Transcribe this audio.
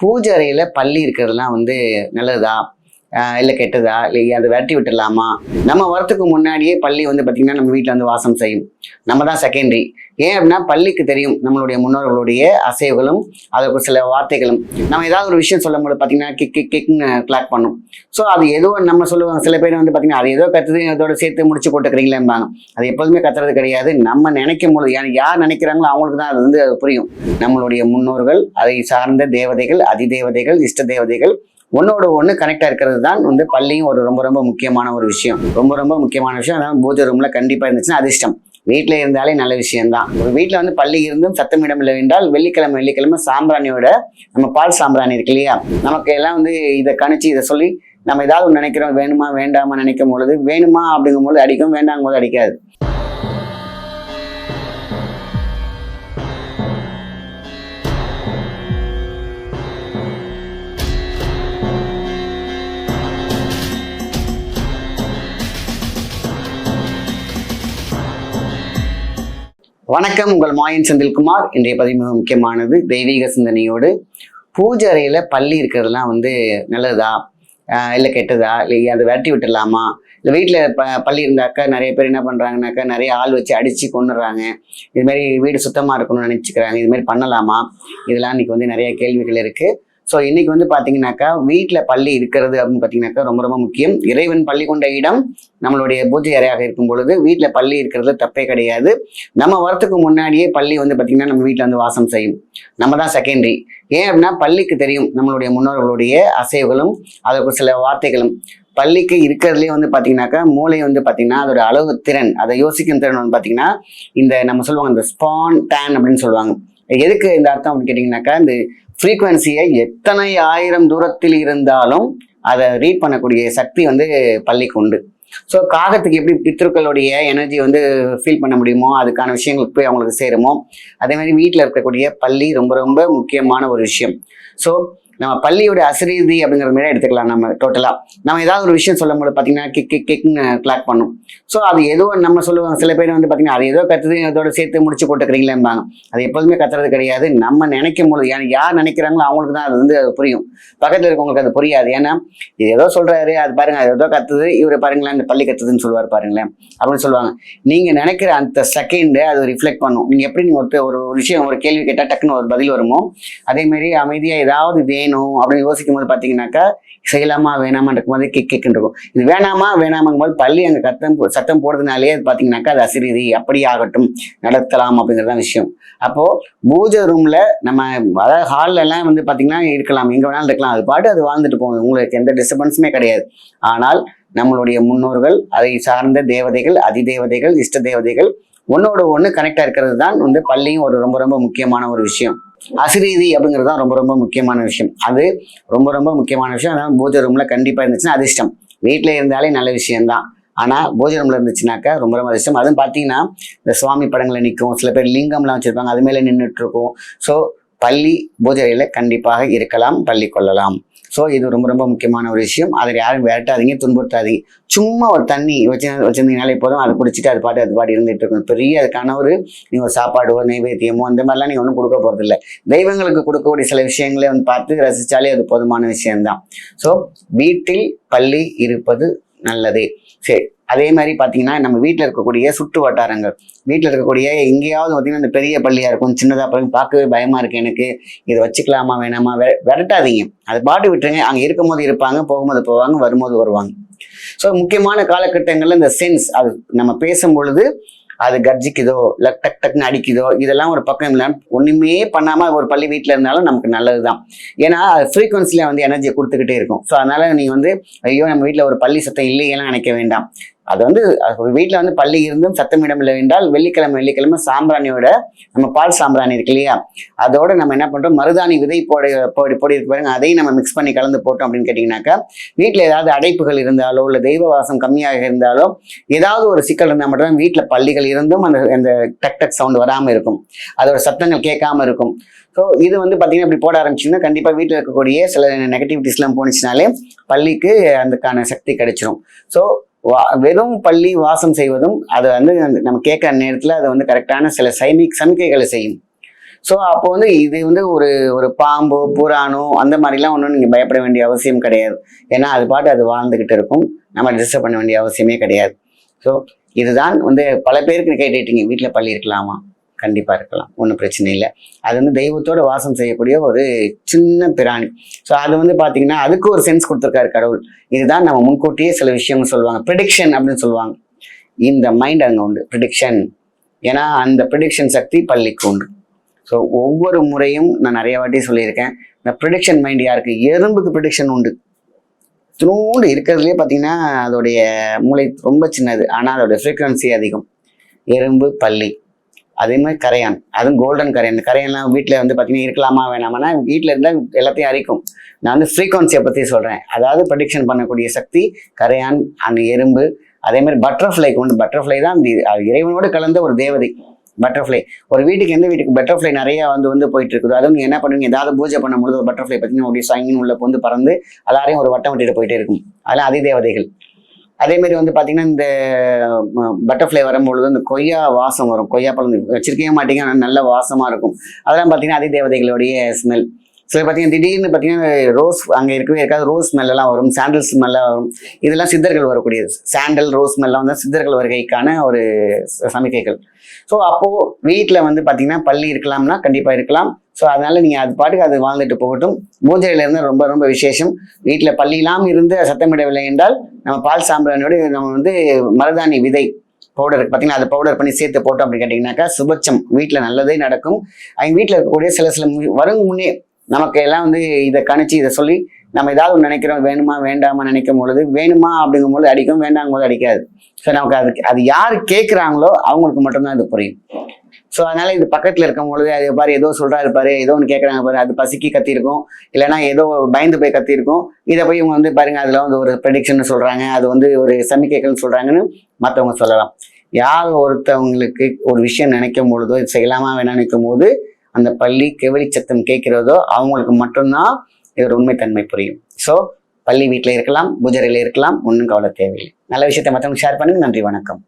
பூஜை அறையில் பள்ளி இருக்கிறதுலாம் வந்து நல்லதா இல்லை கெட்டதா? இல்லை அதை விரட்டி விட்டுடலாமா? நம்ம வரத்துக்கு முன்னாடியே பள்ளி வந்து பார்த்திங்கன்னா நம்ம வீட்டில் வந்து வாசம் செய்யும். நம்ம தான் செகண்டரி ஏன் அப்படின்னா பள்ளிக்கு தெரியும் நம்மளுடைய முன்னோர்களுடைய அசைவுகளும் அதற்கு சில வார்த்தைகளும். நம்ம ஏதாவது ஒரு விஷயம் சொல்லும்போது பார்த்திங்கன்னா கிக் கிக் கிக்னு கிளாக் பண்ணும். ஸோ அது ஏதோ நம்ம சொல்லுவாங்க. சில பேர் வந்து பார்த்தீங்கன்னா அது ஏதோ கத்துது அதோட சேர்த்து முடிச்சு போட்டுக்கிறீங்களேம்பாங்க. அது எப்போதுமே கத்துறது கிடையாது. நம்ம நினைக்கும் பொழுது யார் யார் நினைக்கிறாங்களோ அவங்களுக்கு தான் அது வந்து அது புரியும். நம்மளுடைய முன்னோர்கள் அதை சார்ந்த தேவதைகள் அதிதேவதைகள் இஷ்ட தேவதைகள் ஒன்னோட ஒன்று கனெக்டாக இருக்கிறது தான் வந்து பள்ளியும் ஒரு ரொம்ப ரொம்ப முக்கியமான ஒரு விஷயம். ரொம்ப ரொம்ப முக்கியமான விஷயம். அதாவது பூஜை ரூமில் கண்டிப்பாக இருந்துச்சுன்னா அதிர்ஷ்டம். வீட்டில் இருந்தாலே நல்ல விஷயம்தான். ஒரு வீட்டில் வந்து பள்ளி இருந்தும் சத்தமிடம் இல்லை என்றால் வெள்ளிக்கிழமை வெள்ளிக்கிழமை சாம்பிராணியோட நம்ம பால் சாம்பிராணி இருக்கு இல்லையா? நமக்கு எல்லாம் வந்து இதை கணிச்சு இதை சொல்லி நம்ம ஏதாவது ஒன்று நினைக்கிறோம். வேணுமா வேண்டாமா நினைக்கும் பொழுது வேணுமா அப்படிங்கும் போது அடிக்கும் வேண்டாங்கும் போது அடிக்காது. வணக்கம் உங்கள் மாயன் செந்தில்குமார். இன்றைய பதிவு மிக முக்கியமானது தெய்வீக சிந்தனையோடு. பூஜை அறையில் பள்ளி இருக்கிறதுலாம் வந்து நல்லதா? இல்லை கெட்டதா? இல்லை அதை விரட்டி விட்டுடலாமா? இல்லை வீட்டில் ப பள்ளி இருந்தாக்கா நிறைய பேர் என்ன பண்ணுறாங்கனாக்கா நிறைய ஆள் வச்சு அடித்து கொண்டுறாங்க இதுமாரி வீடு சுத்தமாக இருக்கணும்னு நினச்சிக்கிறாங்க. இதுமாரி பண்ணலாமா? இதெல்லாம் இன்னைக்கு வந்து நிறைய கேள்விகள் இருக்குது ஸோ இன்னைக்கு வந்து பார்த்தீங்கன்னாக்கா வீட்டில் பள்ளி இருக்கிறது அப்படின்னு பார்த்தீங்கன்னாக்கா ரொம்ப ரொம்ப முக்கியம். இறைவன் பள்ளி கொண்ட இடம் நம்மளுடைய பூஜை அறையாக இருக்கும் பொழுது வீட்டில் பள்ளி இருக்கிறது தப்பே கிடையாது. நம்ம வரத்துக்கு முன்னாடியே பள்ளி வந்து பார்த்தீங்கன்னா நம்ம வீட்டில் வந்து வாசம் செய்யும். நம்ம தான் செகண்டரி ஏன் அப்படின்னா பள்ளிக்கு தெரியும் நம்மளுடைய முன்னோர்களுடைய அசைவுகளும் அதற்கு சில வார்த்தைகளும். பள்ளிக்கு இருக்கிறதுலே வந்து பார்த்தீங்கன்னாக்கா மூளை வந்து பார்த்தீங்கன்னா அதோட அளவு திறன் அதை யோசிக்கும் திறன் வந்து பார்த்தீங்கன்னா இந்த நம்ம சொல்லுவாங்க இந்த ஸ்பான் டேன் அப்படின்னு சொல்லுவாங்க. எதுக்கு இந்த அர்த்தம் அப்படின்னு கேட்டிங்கனாக்கா இந்த ஃப்ரீக்குவன்சியை எத்தனை ஆயிரம் தூரத்தில் இருந்தாலும் அதை ரீட் பண்ணக்கூடிய சக்தி வந்து பள்ளிக்கு உண்டு. ஸோ காகத்துக்கு எப்படி பித்ருக்களுடைய எனர்ஜி வந்து ஃபீல் பண்ண முடியுமோ அதுக்கான விஷயங்களுக்கு போய் அவங்களுக்கு சேருமோ அதே மாதிரி வீட்டில் இருக்கக்கூடிய பள்ளி ரொம்ப ரொம்ப முக்கியமான ஒரு விஷயம். ஸோ நம்ம பள்ளியோட அசிரீதி அப்படிங்கிற மாதிரி எடுத்துக்கலாம் நம்ம டோட்டலாக நம்ம ஏதாவது ஒரு விஷயம் சொல்லும்போது பார்த்தீங்கன்னா கிக் கிக் கிக்னு கிளாக் பண்ணும். ஸோ அது ஏதோ நம்ம சொல்லுவாங்க. சில பேர் வந்து பார்த்தீங்கன்னா அது ஏதோ கற்றுது அதோட சேர்த்து முடிச்சு போட்டுக்கிறீங்களேம்பாங்க. அது எப்போதுமே கத்துறது கிடையாது. நம்ம நினைக்கும் பொழுது ஏன்னா யார் நினைக்கிறாங்களோ அவங்களுக்கு தான் அது வந்து அது புரியும். பக்கத்தில் இருக்கவங்களுக்கு அது புரியாது. ஏன்னா இது ஏதோ சொல்கிறாரு அது பாருங்கள் அது ஏதோ கத்துது இவர் பாருங்களேன் இந்த பள்ளி கத்துதுன்னு சொல்லுவார் பாருங்களேன் அப்படின்னு சொல்லுவாங்க. நீங்கள் நினைக்கிற அந்த செகண்டு அது ரிஃப்ளெக்ட் பண்ணும். நீங்கள் எப்படி நீங்கள் ஒருத்தர் ஒரு ஒரு விஷயம் ஒரு கேள்வி கேட்டால் டக்குன்னு ஒரு பதில் வருமோ அதே அமைதியாக ஏதாவது வேணும் அப்படின்னு யோசிக்கும் போது பார்த்தீங்கன்னாக்கா செய்யலாமா வேணாமா இருக்கும்போது கிக் கிக்னு இருக்கும். இது வேணாமா வேணாமாங்கும் போது பள்ளி அங்கே கத்தம் போ- சத்தம் போடுறதுனாலே அது பார்த்தீங்கன்னாக்கா அது அசிரீதி அப்படி ஆகட்டும் நடத்தலாம் அப்படிங்கிறது தான் விஷயம். அப்போது பூஜை ரூமில் நம்ம அதாவது ஹால்லெல்லாம் வந்து பார்த்தீங்கன்னா இருக்கலாம் எங்கே வேணாலும் இருக்கலாம். அது பாட்டு அது வாழ்ந்துட்டு போகும். உங்களுக்கு எந்த டிஸ்டர்பன்ஸுமே கிடையாது. ஆனால் நம்மளுடைய முன்னோர்கள் அதை சார்ந்த தேவதைகள் அதிதேவதைகள் இஷ்ட தேவதைகள் ஒன்னோட ஒன்று கனெக்டாக இருக்கிறது தான் வந்து பள்ளியும் ஒரு ரொம்ப ரொம்ப முக்கியமான ஒரு விஷயம். அசிரீதி அப்படிங்கிறது தான் ரொம்ப ரொம்ப முக்கியமான விஷயம். அது ரொம்ப ரொம்ப முக்கியமான விஷயம். அதனால் பூஜை ரூம்ல கண்டிப்பாக இருந்துச்சுன்னா அதிர்ஷ்டம் வீட்டில் இருந்தாலே நல்ல விஷயம்தான் ஆனால் பூஜை ரூமில் இருந்துச்சுனாக்கா ரொம்ப ரொம்ப அதிர்ஷ்டம் அதுவும் பார்த்தீங்கன்னா இந்த சுவாமி படங்களை நிற்கும் சில பேர் லிங்கம்லாம் வச்சுருப்பாங்க. அது மேலே நின்றுட்டு இருக்கும். ஸோ பள்ளி பூஜையில் கண்டிப்பாக இருக்கலாம் பள்ளி கொள்ளலாம். ஸோ இது ரொம்ப ரொம்ப முக்கியமான ஒரு விஷயம். அதை யாரும் விரட்டாதீங்க துன்புறுத்தாதீங்க. சும்மா ஒரு தண்ணி வச்சு வச்சிருந்தீங்கனாலே போதும். அதை குடிச்சிட்டு அது பாட்டு அது பாட்டு இருந்துட்டு இருக்கும். பெரிய அதுக்கான ஒரு நீங்கள் ஒரு சாப்பாடோ நைவேத்தியமோ அந்த மாதிரிலாம் நீங்கள் ஒன்றும் கொடுக்க போகிறதில்ல தெய்வங்களுக்கு கொடுக்கக்கூடிய சில விஷயங்களே வந்து பார்த்து ரசித்தாலே அது போதுமான விஷயம்தான். ஸோ வீட்டில் பள்ளி இருப்பது நல்லது. சரி. அதே மாதிரி பார்த்தீங்கன்னா நம்ம வீட்டில் இருக்கக்கூடிய சுற்று வட்டாரங்கள். வீட்டில் இருக்கக்கூடிய எங்கேயாவது பார்த்தீங்கன்னா இந்த பெரிய பள்ளியாக இருக்கும் சின்னதாக பிறகு பார்க்கவே பயமாக இருக்குது எனக்கு. இதை வச்சுக்கலாமா வேணாமா வெ விரட்டாதீங்க. அது பாட்டு விட்டுருங்க. அங்கே இருக்கும்போது இருப்பாங்க போகும்போது போவாங்க வரும்போது வருவாங்க. ஸோ முக்கியமான காலகட்டங்களில் இந்த சென்ஸ் அது நம்ம பேசும் பொழுது அது கர்ஜிக்குதோ இல்லை டக் டக்னு அடிக்குதோ இதெல்லாம் ஒரு பக்கம் இல்லை. ஒன்றுமே பண்ணாமல் ஒரு பள்ளி வீட்டில் இருந்தாலும் நமக்கு நல்லது தான் ஏன்னா அது ஃப்ரீக்வன்சியில் வந்து எனர்ஜியை கொடுத்துக்கிட்டே இருக்கும். ஸோ அதனால் நீங்கள் வந்து ஐயோ நம்ம வீட்டில் ஒரு பள்ளி சத்தம் இல்லையெல்லாம் நினைக்க வேண்டாம். அது வந்து ஒரு வீட்டில் வந்து பள்ளி இருந்தும் சத்தமிடம் இல்லை என்றால் வெள்ளிக்கிழமை வெள்ளிக்கிழமை சாம்பிராணியோட நம்ம பால் சாம்பிராணி இருக்கு இல்லையா? அதோட நம்ம என்ன பண்ணுறோம் மருதாணி விதை போட பொடி பொடி இருக்கு பாருங்க. அதையும் நம்ம மிக்ஸ் பண்ணி கலந்து போட்டோம் அப்படின்னு கேட்டிங்கனாக்கா வீட்டில் ஏதாவது அடைப்புகள் இருந்தாலோ இல்லை தெய்வ வாசம் கம்மியாக இருந்தாலோ ஏதாவது ஒரு சிக்கல் இருந்தால் மட்டும்தான் வீட்டில் பள்ளிகள் இருந்தும் அந்த அந்த டக் டக் சவுண்ட் வராமல் இருக்கும். அதோட சத்தங்கள் கேட்காம இருக்கும். ஸோ இது வந்து பார்த்தீங்கன்னா இப்படி போட ஆரம்பிச்சிங்கன்னா கண்டிப்பாக வீட்டில் இருக்கக்கூடிய சில நெகட்டிவிட்டிஸ்லாம் போனிச்சுனாலே பள்ளிக்கு அதுக்கான சக்தி கிடைச்சிரும். ஸோ வெறும் பள்ளி வாசம் செய்வதும் அது வந்து நம்ம கேட்குற நேரத்தில் அது வந்து கரெக்டான சில சைனிக் சமிக்கைகளை செய்யும். ஸோ அப்போ வந்து இது வந்து ஒரு ஒரு பாம்போ புறானோ அந்த மாதிரிலாம் ஒன்றும் நீங்கள் பயப்பட வேண்டிய அவசியம் கிடையாது. ஏன்னா அது பாட்டு அது வாழ்ந்துக்கிட்டு இருக்கும். நம்ம டிஸ்டர்ப் பண்ண வேண்டிய அவசியமே கிடையாது. ஸோ இதுதான் வந்து பல பேருக்கு கேட்டுட்டீங்க வீட்டில் பள்ளி இருக்கலாமா? கண்டிப்பாக இருக்கலாம். ஒன்றும் பிரச்சனை இல்லை. அது வந்து தெய்வத்தோடு வாசம் செய்யக்கூடிய ஒரு சின்ன பிராணி. ஸோ அது வந்து பார்த்தீங்கன்னா அதுக்கு ஒரு சென்ஸ் கொடுத்துருக்காரு கடவுள். இதுதான் நம்ம முன்கூட்டியே சில விஷயங்கள் சொல்லுவாங்க. ப்ரிடிக்ஷன் அப்படின்னு சொல்லுவாங்க. இந்த மைண்ட் அங்கே உண்டு. ப்ரிடிக்ஷன் ஏன்னா அந்த ப்ரிடிக்ஷன் சக்தி பள்ளிக்கு உண்டு. ஸோ ஒவ்வொரு முறையும் நான் நிறைய வாட்டி சொல்லியிருக்கேன். இந்த ப்ரிடிக்ஷன் மைண்ட் யாருக்கு? எறும்புக்கு ப்ரிடிக்ஷன் உண்டு. துணூண்டு இருக்கிறதுலே பார்த்தீங்கன்னா அதோடைய மூளை ரொம்ப சின்னது. ஆனால் அதோடைய ஃப்ரீக்குவன்சி அதிகம். எறும்பு பள்ளி அதே மாதிரி கரையான். அதுவும் கோல்டன் கரையான். கரையான்லாம் வீட்டில் வந்து பார்த்தீங்கன்னா இருக்கலாமா வேணாமான்னா வீட்டில் இருந்தால் எல்லாத்தையும் அரிக்கும். நான் வந்து ஃப்ரீக்வன்சியை பற்றி சொல்கிறேன் அதாவது ப்ரடிக்ஷன் பண்ணக்கூடிய சக்தி கரையான் அந்த எறும்பு அதே மாதிரி பட்டர்ஃப்ளைக்கு உண்டு. பட்டர்ஃப்ளை தான் அந்த- இறைவனோடு கலந்த ஒரு தேவதை. பட்டர்ஃப்ளை ஒரு வீட்டுக்கு எந்த வீட்டுக்கு பட்டர்ஃப்ளை நிறையா வந்து வந்து போயிட்டு இருக்குது அதுவும் நீங்கள் என்ன பண்ணுவீங்க? ஏதாவது பூஜை பண்ணும்போது ஒரு பட்டர்ஃப்ளை பார்த்தீங்கன்னா அப்படியே சாயங்கின்னு உள்ள வந்து பறந்து எல்லாரையும் ஒரு வட்டம் விட்டுட்டு போயிட்டே இருக்கும். அதெல்லாம் அதி அதேமாரி அதே மாதிரி வந்து பார்த்தீங்கன்னா இந்த பட்டர்ஃப்ளை வரும்பொழுது இந்த கொய்யா வாசம் வரும். கொய்யா பழம் வச்சிருக்கவே மாட்டீங்க ஆனால் நல்ல வாசமாக இருக்கும். அதெல்லாம் பார்த்தீங்கன்னா அதே தேவதைகளுடைய ஸ்மெல் சில பார்த்தீங்கன்னா திடீர்னு பார்த்தீங்கன்னா ரோஸ் அங்கே இருக்கவே இருக்காது. ரோஸ் ஸ்மெல்லாம் வரும். சாண்டல் ஸ்மெல்லாம் வரும். இதெல்லாம் சித்தர்கள் வரக்கூடியது. சாண்டல் ரோஸ் ஸ்மெல்லாம் வந்து சித்தர்கள் வருகைக்கான ஒரு ச- சமிக்கைகள். ஸோ அப்போது வீட்டில் வந்து பார்த்தீங்கன்னா பள்ளி இருக்கலாம்னா கண்டிப்பாக இருக்கலாம். ஸோ அதனால் நீங்கள் அது பாட்டுக்கு அது வாழ்ந்துட்டு போகட்டும். பூஜையில இருந்து ரொம்ப ரொம்ப விசேஷம். வீட்டில் பள்ளியெல்லாம் இருந்து சத்தமிடவில்லை என்றால் நம்ம பால் சாம்பிராணியோடு நம்ம வந்து மருதாணி விதை பவுடர் பார்த்தீங்கன்னா அதை பவுடர் பண்ணி சேர்த்து போட்டோம் அப்படின்னு கேட்டிங்கனாக்கா சுபட்சம் வீட்டில் நல்லதே நடக்கும். அவங்க வீட்டில் இருக்கக்கூடிய சில சில மு- வரும் முன்னே நமக்கு எல்லாம் வந்து இதை கணிச்சு இதை சொல்லி நம்ம ஏதாவது ஒன்று நினைக்கிறோம் வேணுமா வேண்டாமா நினைக்கும் பொழுது வேணுமா அப்படிங்கும் பொழுது அடிக்கும் வேண்டாங்கும் போது அடிக்காது. ஸோ நமக்கு அதுக்கு அது யார் கேட்குறாங்களோ அவங்களுக்கு மட்டும்தான் அது புரியும். ஸோ அதனால இது பக்கத்தில் இருக்கும் பொழுது அது பாரு ஏதோ சொல்கிறாரு பாரு ஏதோ ஒன்று கேட்குறாங்க பாரு அது பசிக்கு கத்திருக்கும் இல்லைன்னா ஏதோ பயந்து போய் கத்திருக்கும் இதை போய் இவங்க வந்து பாருங்க அதில் வந்து ஒரு ப்ரெடிக்ஷன் சொல்கிறாங்க அது வந்து ஒரு சமிக்கைகள் சொல்கிறாங்கன்னு மற்றவங்க சொல்லலாம். யார் ஒருத்தவங்களுக்கு ஒரு விஷயம் நினைக்கும் பொழுதோ இது செய்யலாமா வேணாம் நினைக்கும் போது அந்த பள்ளி கெவலி சத்தம் கேட்கிறதோ அவங்களுக்கு மட்டும்தான் இதோட உண்மைத்தன்மை புரியும். ஸோ பள்ளி வீட்டில் இருக்கலாம் பூஜரையில் இருக்கலாம் ஒன்றும் கவலை தேவையில்லை. நல்ல விஷயத்தை மற்றவங்க ஷேர் பண்ணுங்க. நன்றி வணக்கம்.